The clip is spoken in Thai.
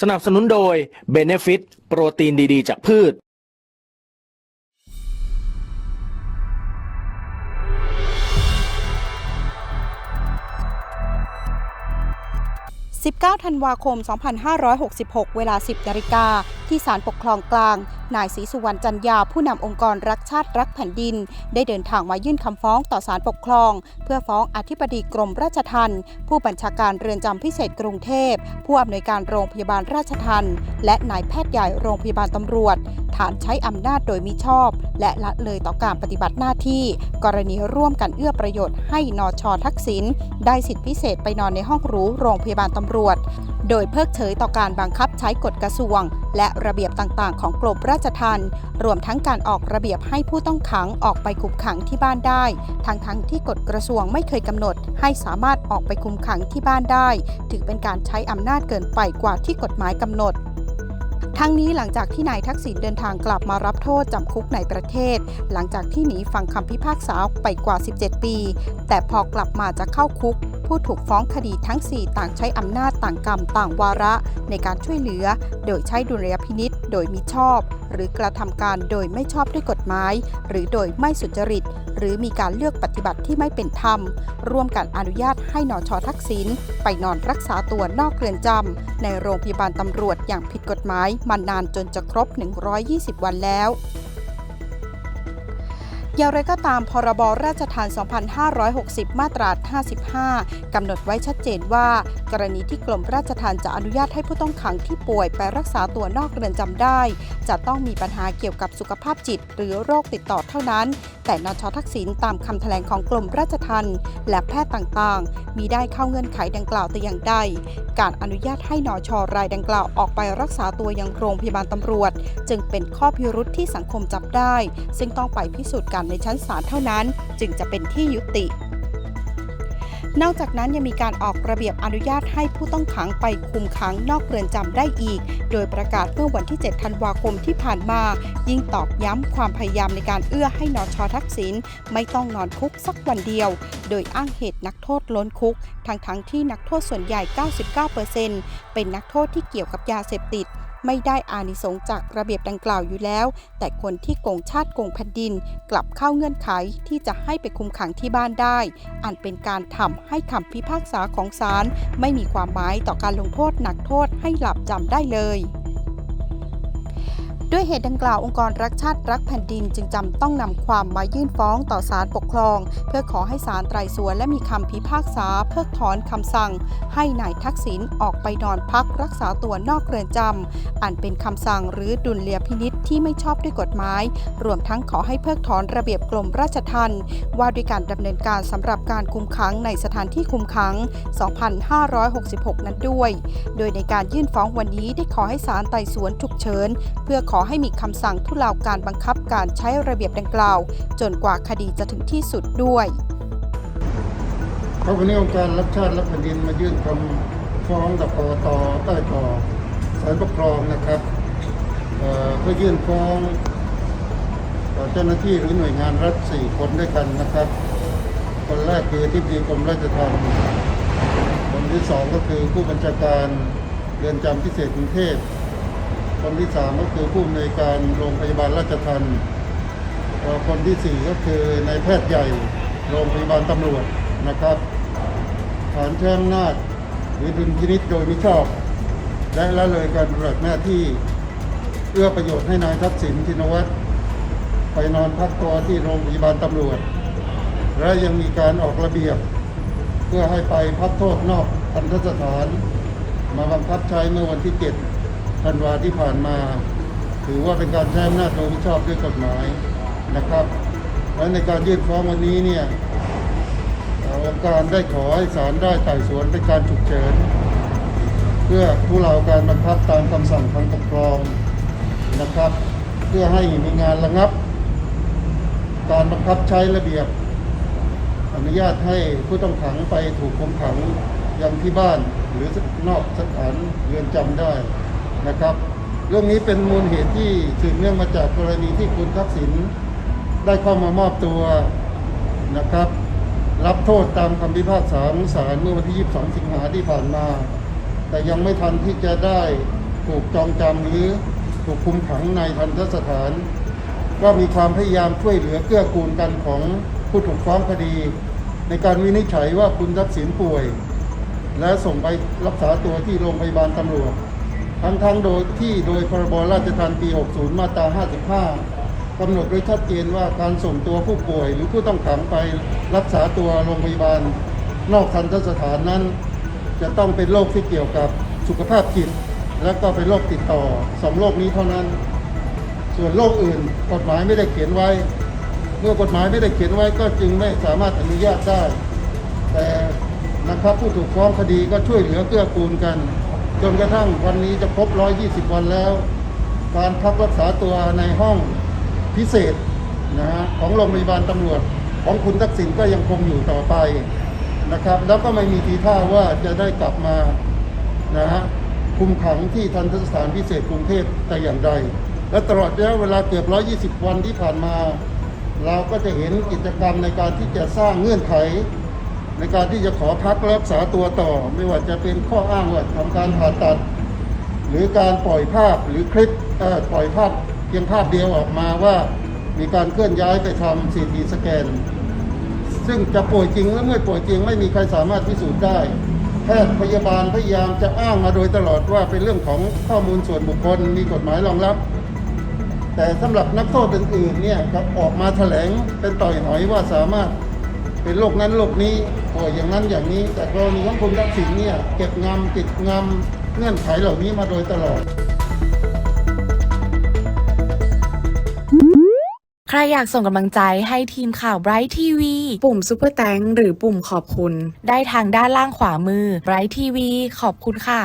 สนับสนุนโดย Benefit โปรตีนดีๆ จากพืช 19 ธันวาคม 2566 เวลา 10นาฬิกา ที่ศาลปกครองกลาง นายศรีสุวรรณจันยาผู้นำองค์กรรักชาติรักแผ่นดิน ได้เดินทางมายื่นคำฟ้องต่อศาลปกครอง เพื่อฟ้องอธิบดีกรมราชทัณฑ์ผู้บัญชาการเรือนจำพิเศษกรุงเทพ ผู้อำนวยการโรงพยาบาลราชทัณฑ์และนายแพทย์ใหญ่โรงพยาบาลตำรวจ ฐานใช้อำนาจโดยมิชอบ และละเลยต่อการปฏิบัติหน้าที่ กรณีร่วมกันเอื้อประโยชน์ให้นอชอทักษิณได้สิทธิพิเศษไปนอนในห้องหรูโรงพยาบาลตำรวจ โดยเพิกเฉยต่อการบังคับใช้กฎกระทรวง และระเบียบต่างๆ ของกรมราชทัณฑ์รวมทั้งการออกระเบียบให้ผู้ต้องขังออกไปคุมขังที่บ้านได้ ทั้งๆทที่กฎกระทรวงไม่เคยกำหนด ให้สามารถออกไปคุมขังที่บ้านได้ ถือเป็นการใช้อำนาจเกินไปกว่าที่กฎหมายกำหนดทั้งนี้หลังจากที่นายทักษิณเดินทางกลับมารับโทษจำคุกในประเทศ หลังจากที่หนีฟังคำพิพากษาไปกว่า 17 ปี แต่พอกลับมาจะเข้าคุก ผู้ถูกฟ้องคดีทั้ง 4 ต่างใช้อำนาจต่างกรรมต่างวาระในการช่วยเหลือ โดยใช้ดุลยพินิษโดยมิชอบ หรือกระทำการโดยไม่ชอบด้วยกฎหมาย หรือโดยไม่สุจริต หรือมีการเลือกปฏิบัติที่ไม่เป็นธรรม ร่วมกันอนุญาตให้นอชอทักษิณไปนอนรักษาตัวนอกเรือนจำในโรงพยาบาลตำรวจอย่างผิดกฎหมายมานานจนจะครบ 120 วันแล้ว อย่างไรก็ตามพรบราชทาน 2560 มาตรา 55 กำหนดไว้ชัดเจนว่า กรณีที่กรมราชทานจะอนุญาตให้ผู้ต้องขังที่ป่วยไปรักษาตัวนอกเรือนจำได้ จะต้องมีปัญหาเกี่ยวกับสุขภาพจิต หรือโรคติดต่อเท่านั้น แต่นชทักษิณตามคำแถลงของกรมราชทัณฑ์และแพทย์ต่างๆ มีได้เข้าเงื่อนไขดังกล่าวแต่อย่างใด การอนุญาตให้นชรายดังกล่าวออกไปรักษาตัวยังโรงพยาบาลตำรวจ จึงเป็นข้อพิรุธที่สังคมจับได้ ซึ่งต้องไปพิสูจน์กันในชั้นศาลเท่านั้น จึงจะเป็นที่ยุติ นอกจากนั้นยังมีการออกระเบียบอนุญาตให้ผู้ต้องขังไปคุมขังนอกเรือนจำได้อีก โดยประกาศเมื่อวันที่ 7 ธันวาคมที่ผ่านมา ยิ่งตอกย้ำความพยายามในการเอื้อให้นอชอทักษิณไม่ต้องนอนคุกสักวันเดียว โดยอ้างเหตุนักโทษล้นคุก ทั้งๆทที่นักโทษส่วนใหญ่ 99%เป็นนักโทษที่เกี่ยวกับยาเสพติด ไม่ได้อานิสงจากระเบียบดังกล่าวอยู่แล้ว แต่คนที่โกงชาติโกงแผ่นดิน กลับเข้าเงื่อนไขที่จะให้ไปคุมขังที่บ้านได้ อันเป็นการทำให้คำพิพากษาของศาลไม่มีความหมายต่อการลงโทษหนักโทษให้หลับจำได้เลย ด้วยเหตุดังกล่าวองค์กรรักชาติรักแผ่นดินจึงจำต้องนำความมายื่นฟ้องต่อศาลปกครอง เพื่อขอให้ศาลไตรสวนและมีคำพิพากษาเพิกถอนคำสั่ง ให้นายทักษิณออกไปนอนพักรักษาตัวนอกเรือนจำอันเป็นคำสั่งหรือดุลเรียพินิษที่ไม่ชอบด้วยกฎหมาย รวมทั้งขอให้เพิกถอนระเบียบกรมราชทัณฑ์ว่าด้วยการดำเนินการสำหรับการคุมขังในสถานที่คุมขัง 2566 นั้นด้วย โดยในการยื่นฟ้องวันนี้ได้ขอให้ศาลไต่สวนฉุกเฉินเพื่อขออให้มีคำสั่งทุเลาการบังคับการใช้ระเบียบดังกล่าว จนกว่าคดีจะถึงที่สุดด้วยครับวันนี้องค์การรักชาติรักแผ่นดินมายื่นคำฟ้องต่อกกตใต้ต่อศาลปกครองนะครับเอ่อเพื่อยื่นฟ้องต่อเจ้าหน้าที่หรือหน่วยงานรัฐสี่คนด้วยกันนะครับ คนแรกคือที่ดีกรมราชทัณฑ์คนที่สองก็คือผู้บัญชาการเรือนจำพิเศษกรุงเทพ คนที่สามก็คือผู้อำนวยการโรงพยาบาลราชทัณฑ์คนที่สี่ก็คือนายแพทย์ใหญ่โรงพยาบาลตำรวจนะครับ ฐานใช้อำนาจหรือดุลพินิจโดยมิชอบ และละเลยการปฏิบัติหน้าที่เอื้อประโยชน์ให้นายทักษิณชินวัตรไปนอนพักตัวที่โรงพยาบาลตำรวจ และยังมีการออกระเบียบ เพื่อให้ไปพักโทษนอกทันทสถาน มาบังคับใช้เมื่อวันที่ 7 ธันวาที่ผ่านมา ถือว่าเป็นการใช้อำนาจโดยมิชอบด้วยกฎหมายนะครับ และในการยื่นฟ้องวันนี้เนี่ยองค์การได้ขอให้ศาลได้ไต่สวนเป็นการฉุกเฉิน เพื่อผู้เราการบังคับตามคำสั่งทางปกครองนะครับ เพื่อให้มีงานระงับ การบังคับใช้ระเบียบ อนุญาตให้ผู้ต้องขังไปถูกคุมขังยังที่บ้านหรือนอกสถานเรือนจำได้ นะครับ เรื่องนี้เป็นมูลเหตุที่สืบเนื่องมาจากกรณีที่คุณทักษิณได้เข้ามามอบตัวนะครับ รับโทษตามคำพิพากษาของศาลเมื่อวันที่ 22 สิงหาที่ผ่านมา แต่ยังไม่ทันที่จะได้ถูกจองจำหรือถูกคุมขังในทันทสถาน ก็มีความพยายามช่วยเหลือเกื้อกูลกันของผู้ถูกฟ้องคดี ในการวินิจฉัยว่าคุณทักษิณป่วย และส่งไปรักษาตัวที่โรงพยาบาลตำรวจ ทั้งทั้งโดยที่โดยพรบราชทัณฑ์ปี 60 มาตรา 55 กำหนดโดยชัดเจนว่าการส่งตัวผู้ป่วย หรือผู้ต้องขังไปรักษาตัวโรงพยาบาล นอกทันตสถานนั้น จะต้องเป็นโรคที่เกี่ยวกับสุขภาพจิต และก็เป็นโรคติดต่อสองโรคนี้เท่านั้น ส่วนโรคอื่นกฎหมายไม่ได้เขียนไว้ เมื่อกฎหมายไม่ได้เขียนไว้ก็จึงไม่สามารถอนุญาตได้ แต่นะครับผู้ถูกฟ้องคดีก็ช่วยเหลือเกื้อกูลกัน จนกระทั่งวันนี้จะครบ 120 วันแล้ว การพักรักษาตัวในห้องพิเศษนะฮะของโรงพยาบาลตำรวจของคุณทักษิณก็ยังคงอยู่ต่อไปนะครับ แล้วก็ไม่มีทีท่าว่าจะได้กลับมานะฮะคุมขังที่ทันตสถานพิเศษกรุงเทพแต่อย่างใด และตลอดระยะเวลาเกือบ 120 วันที่ผ่านมา เราก็จะเห็นกิจกรรมในการที่จะสร้างเงื่อนไข ในการที่จะขอพักรักษาตัวต่อ ไม่ว่าจะเป็นข้ออ้างว่าทำการผ่าตัด หรือการปล่อยภาพหรือคลิปปล่อยภาพเพียงภาพเดียวออกมาว่ามีการเคลื่อนย้ายไปทำซีทีสแกน ซึ่งจะป่วยจริงหรือไม่ป่วยจริงไม่มีใครสามารถพิสูจน์ได้ แพทย์พยาบาลพยายามจะอ้างมาโดยตลอดว่าเป็นเรื่องของข้อมูลส่วนบุคคลมีกฎหมายรองรับ แต่สำหรับนักโทษอื่นๆเนี่ยครับออกมาแถลงเป็นต่อยหอยว่าสามารถ เป็นโรคนั้นโรคนี้ป่วยอย่างนั้นอย่างนี้ แต่กรณีของคุณทักษิณเนี่ยเก็บงำติดงำเงื่อนไขเหล่านี้มาโดยตลอด ใครอยากส่งกำลังใจให้ทีมข่าว Bright TV ปุ่ม Super t h a n k หรือปุ่มขอบคุณ ได้ทางด้านล่างขวามือ Bright TV ขอบคุณค่ะ